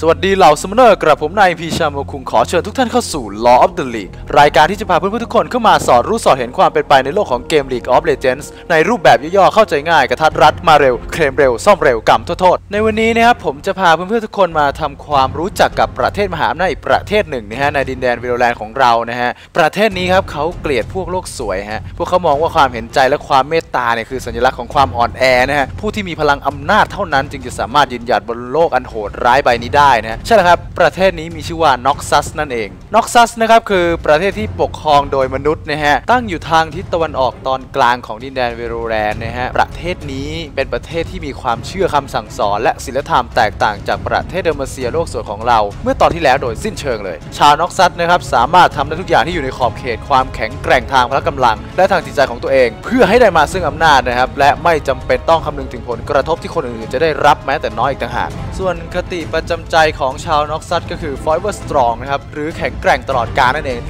สวัสดีเหล่าสมเนอร์กระผมนายพีชาโมคุงขอเชิญทุกท่านเข้าสู่ Law of the League รายการที่จะพาเพื่อนๆทุกคนเข้ามาสอดรู้สอดเห็นความเป็นไปในโลกของเกม League of Legends ในรูปแบบย่อๆเข้าใจง่ายกระทัดรัดมาเร็ว เคลมเร็ว ซ่อมเร็วกำโทษในวันนี้นะครับผมจะพาเพื่อนๆทุกคนมาทำความรู้จักกับประเทศมหาอำนาจอีกประเทศหนึ่งนะฮะในดินแดนวิโรแลนด์ของเรานะฮะประเทศนี้ครับเขาเกลียดพวกโลกสวยฮะพวกเขามองว่าความเห็นใจและความเมตตาเนี่ยคือสัญลักษณ์ของความอ่อนแอนะฮะผู้ที่มีพลังอำนาจเท่านั้นจึงจะสามารถยืนหยัดบนโลกอันโหดร้ายใบนี้ได้นะฮะใช่แล้วครับ ประเทศนี้มีชื่อว่าน็อกซัสนั่นเองน็อกซัสนะครับคือประเทศที่ปกครองโดยมนุษย์นะฮะตั้งอยู่ทางทิศตะวันออกตอนกลางของดินแดนเวโรแลนด์นะฮะประเทศนี้เป็นประเทศที่มีความเชื่อคำสั่งสอน และศีลธรรมแตกต่างจากประเทศเดอร์มาเซียโลกสวยของเรา เมื่อตอนที่แล้วโดยสิ้นเชิงเลย ชาวน็อกซัสนะครับสามารถทำได้ทุกอย่างที่อยู่ในขอบเขตความแข็งแกร่งทางพละกำลัง และทางจิตใจของตัวเอง เพื่อให้ได้มาซึ่งอำนาจนะครับและไม่จำเป็นต้องคำนึงถึงผลกระทบที่คนอื่นๆจะได้รับแม้แต่น้อยอีกต่างหากส่วนคติประจำใจจของชาวน็อกซัสก็คือ forever strong นะครับ หรือแข็งแกร่งตลอดกาลนั่นเอง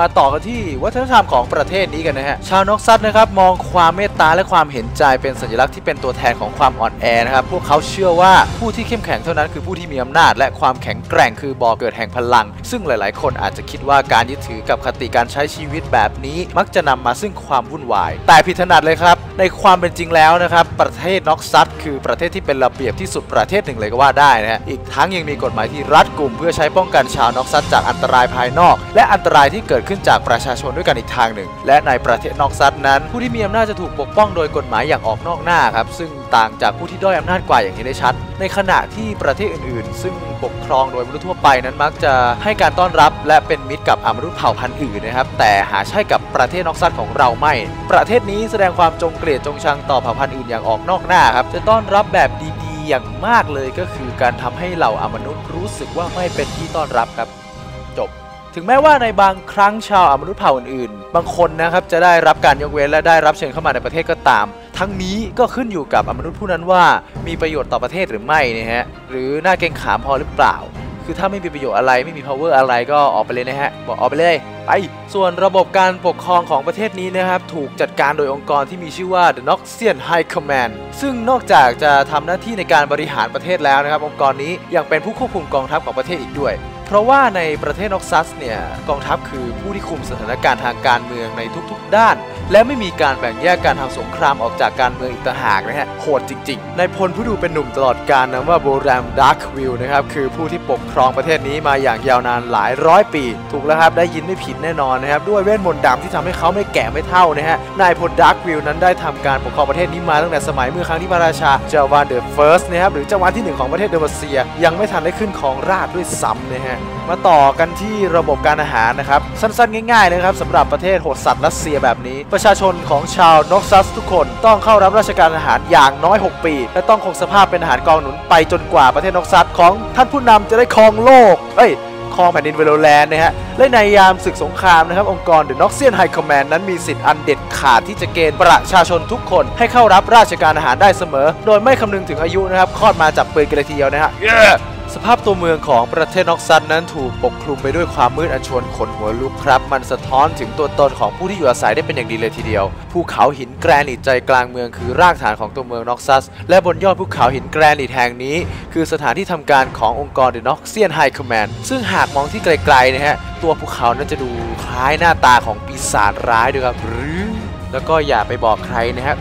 มาต่อกันที่วัฒนธรรมของประเทศนี้กันนะฮะ ชาวน็อกซัสนะครับ มองความเมตตาและความเห็นใจเป็นสัญลักษณ์ที่เป็นตัวแทนของความอ่อนแอนะครับ พวกเขาเชื่อว่าผู้ที่เข้มแข็งเท่านั้นคือผู้ที่มีอำนาจ และความแข็งแกร่งคือบ่อเกิดแห่งพลัง ซึ่งหลาย ๆ คนอาจจะคิดว่าการยึดถือกับคติการใช้ชีวิตแบบนี้มักจะนำมาซึ่งความวุ่นวาย แต่ผิดถนัดเลยครับ ในความเป็นจริงแล้วนะครับประเทศน็อกซัสคือประเทศที่เป็นระเบียบที่สุดประเทศหนึ่งเลยก็ว่าได้นะฮะอีกทั้งยังมีกฎหมายที่รัดกุมเพื่อใช้ป้องกันชาวน็อกซัสจากอันตรายภายนอก และอันตรายที่เกิดขึ้นจากประชาชนด้วยกันอีกทางหนึ่ง และในประเทศน็อกซัสนั้น ผู้ที่มีอำนาจจะถูกปกป้องโดยกฎหมายอย่างออกนอกหน้าครับซึ่งต่างจากผู้ที่ด้อยอำนาจกว่าอย่างเห็นได้ชัด ในขณะที่ประเทศอื่นๆ ซึ่งปกครองโดยมนุษย์ทั่วไปนั้นมักจะให้การต้อนรับ และเป็นมิตรกับอมนุษย์เผ่าพันธุ์อื่นนะครับแต่หาใช่กับประเทศน็อกซัสของเราไม่ ประเทศนี้แสดงความจงเกลียดจงชังต่อเผ่าพันธุ์อื่นอย่างออกนอกหน้าครับจะต้อนรับแบบดี อย่างมากเลยก็คือการทำให้เหล่าอมนุษย์รู้สึกว่าไม่เป็นที่ต้อนรับครับ จบ ถึงแม้ว่าในบางครั้งชาวอมนุษย์เผ่าอื่นๆ บางคนนะครับจะได้รับการยกเว้นและได้รับเชิญเข้ามาในประเทศก็ตาม ทั้งนี้ก็ขึ้นอยู่กับอมนุษย์ผู้นั้นว่า มีประโยชน์ต่อประเทศหรือไม่นะฮะหรือน่าเกรงขามพอหรือเปล่า คือถ้าไม่มีประโยชน์อะไรไม่มี power อะไรก็ออกไปเลยนะฮะบอกออกไปเลยไปส่วนระบบการปกครองของประเทศนี้นะครับ ถูกจัดการโดยองค์กรที่มีชื่อว่า The Noxian High Command ซึ่งนอกจากจะทำหน้าที่ในการบริหารประเทศแล้วนะครับ องค์กรนี้ยังเป็นผู้ควบคุมกองทัพของประเทศอีกด้วย เพราะว่าในประเทศน็อกซัสเนี่ยกองทัพคือผู้ที่คุมสถานการณ์ทางการเมืองในทุกๆ ด้าน และไม่มีการแบ่งแยกการทำสงครามออกจากการเมืองอีกต่างหากนะฮะโหดจริงๆ ในพลผู้ดูเป็นหนุ่มตลอดกาลนะว่าโบรามดาร์ควิลนะครับคือผู้ที่ปกครองประเทศนี้มาอย่างยาวนานหลายร้อยปี ถูกแล้วครับได้ยินไม่ผิดแน่นอนนะครับด้วยเวทมนต์ดำที่ทำให้เขาไม่แก่ไม่เท่านะฮะนายพลดาร์ควิลนั้นได้ทำการปกครองประเทศนี้มาตั้งแต่สมัยเมื่อครั้งที่พระราชาเจาวานเดอะเฟิร์สนะครับหรือเจาวานที่หนึ่งของประเทศเดอร์มาเซีย ยังไม่ทันได้ขึ้นครองราชด้วยซ้ำนะฮะมาต่อกันที่ระบบการอาหารนะครับ สั้นๆ ง่ายๆนะครับสำหรับประเทศโหดสัตว์รัสเซียแบบนี้ ประชาชนของชาวน็อกซัสทุกคนต้องเข้ารับราชการอาหารอย่างน้อย 6 ปี และต้องคงสภาพเป็นอาหารกองหนุนไปจนกว่าประเทศน็อกซัสของท่านผู้นำจะได้ครองโลกเอ้ยครองแผ่นดินเวโรแลนด์นะฮะ และในยามศึกสงครามนะครับ องค์กร The Noxian High Command นั้นมีสิทธิ์อันเด็ดขาดที่จะเกณฑ์ประชาชนทุกคนให้เข้ารับราชการอาหารได้เสมอ โดยไม่คำนึงถึงอายุนะครับคลอดมาจากปืนกันเลยทีเดียวนะฮะ สภาพตัวเมืองของประเทศน็อกซันนั้นถูกปกคลุมไปด้วยความมืดอันชวนขนหัวลุกครับ มันสะท้อนถึงตัวตนของผู้ที่อยู่อาศัยได้เป็นอย่างดีเลยทีเดียว ภูเขาหินแกรนิตใจกลางเมืองคือรากฐานของตัวเมืองน็อกซัส และบนยอดภูเขาหินแกรนิตแห่งนี้ คือสถานที่ทำการขององค์กร The Noxian High Command ซึ่งหากมองที่ไกลๆนะฮะ ตัวภูเขานั้นจะดูคล้ายหน้าตาของปีศาจร้ายด้วยครับหรือแล้วก็อย่าไปบอกใครนะครับ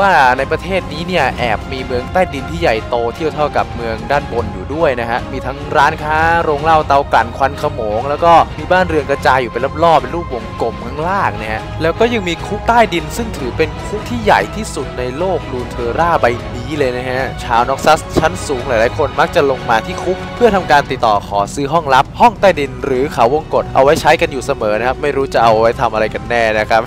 ว่าในประเทศนี้เนี่ยแอบมีเมืองใต้ดินที่ใหญ่โตเทียบเท่ากับเมืองด้านบนอยู่ด้วยนะฮะ มีทั้งร้านค้าโรงเหล้าเตากลั่นควันขโมง แล้วก็มีบ้านเรือนกระจายอยู่เป็นรอบๆเป็นรูปวงกลมข้างล่างเนะฮะแล้วก็ยังมีคุกใต้ดินซึ่งถือเป็นคุกที่ใหญ่ที่สุดในโลกลูนเทอร่าใบนี้เลยนะฮะ ชาวน็อกซัสชั้นสูงหลายๆคนมักจะลงมาที่คุก เพื่อทำการติดต่อขอซื้อห้องลับ ห้องใต้ดิน หรือเขาวงกฏเอาไว้ใช้กันอยู่เสมอนะครับไม่รู้จะเอาไว้ทำอะไรกันแน่นะครับ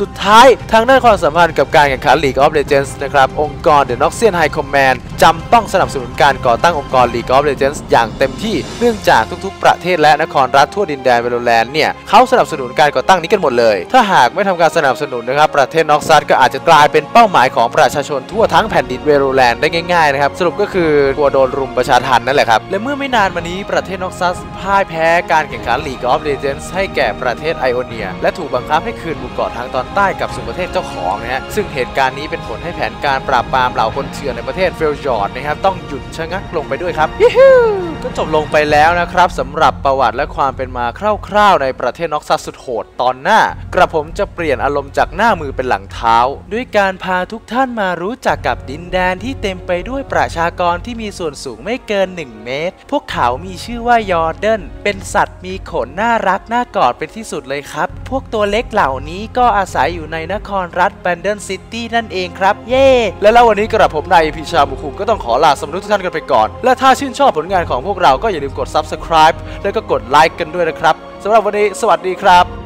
สุดท้ายทางด้านความสัมพันธ์กับการแข่งขัน League of Legends นะครับ องค์กร The Noxian High Command จำต้องสนับสนุนการก่อตั้งองค์กร League of Legends อย่างเต็มที่ เนื่องจากทุกๆ ประเทศและนครรัฐทั่วดินแดนเวโรแลนด์เนี่ยเขาสนับสนุนการก่อตั้งนี้กันหมดเลย ถ้าหากไม่ทำการสนับสนุนนะครับ ประเทศน็อกซัสก็อาจจะกลายเป็นเป้าหมายของประชาชนทั่วทั้งแผ่นดินเวโรแลนด์ได้ง่ายๆนะครับ สรุปก็คือกลัวโดนรุมประชาทันนั่นแหละครับ และเมื่อไม่นานมานี้ประเทศน็อกซัสพ่ายแพ้การแข่งขัน League of Legends ให้แก่ประเทศไอโอเนีย และถูกบังคับให้คืนหมู่เกาะทางตอนใต้กับสู่ประเทศเจ้าของนะฮะซึ่งเหตุการณ์นี้เป็นผลให้แผนการปราบปรามเหล่าคนเถื่อนในประเทศเฟลจอร์ดนะครับต้องหยุดชะงักลงไปด้วยครับยูฮูก็จบลงไปแล้วนะครับสำหรับประวัติและความเป็นมาคร่าวๆ ในประเทศน็อกซัสสุดโหดตอนหน้า กระผมจะเปลี่ยนอารมณ์จากหน้ามือเป็นหลังเท้า ด้วยการพาทุกท่านมารู้จักกับดินแดนที่เต็มไปด้วยประชากรที่มีส่วนสูงไม่เกิน 1 เมตร พวกเขามีชื่อว่ายอร์เดนเป็นสัตว์มีขนน่ารักน่ากอดเป็นที่สุดเลยครับ วกตัวเล็กเหล่านี้ก็อาศัยอยู่ในนครรัฐแบนเดนซิตี้นั่นเองครับ เย่และแล้ววันนี้กระผมนายพิชาบุคุมก็ต้องขอลาสำหรับทุกท่านกันไปก่อน และถ้าชื่นชอบผลงานของพวกเราก็อย่าลืมกด subscribe แล้วก็กดไลค์กันด้วยนะครับสำหรับวันนี้สวัสดีครับ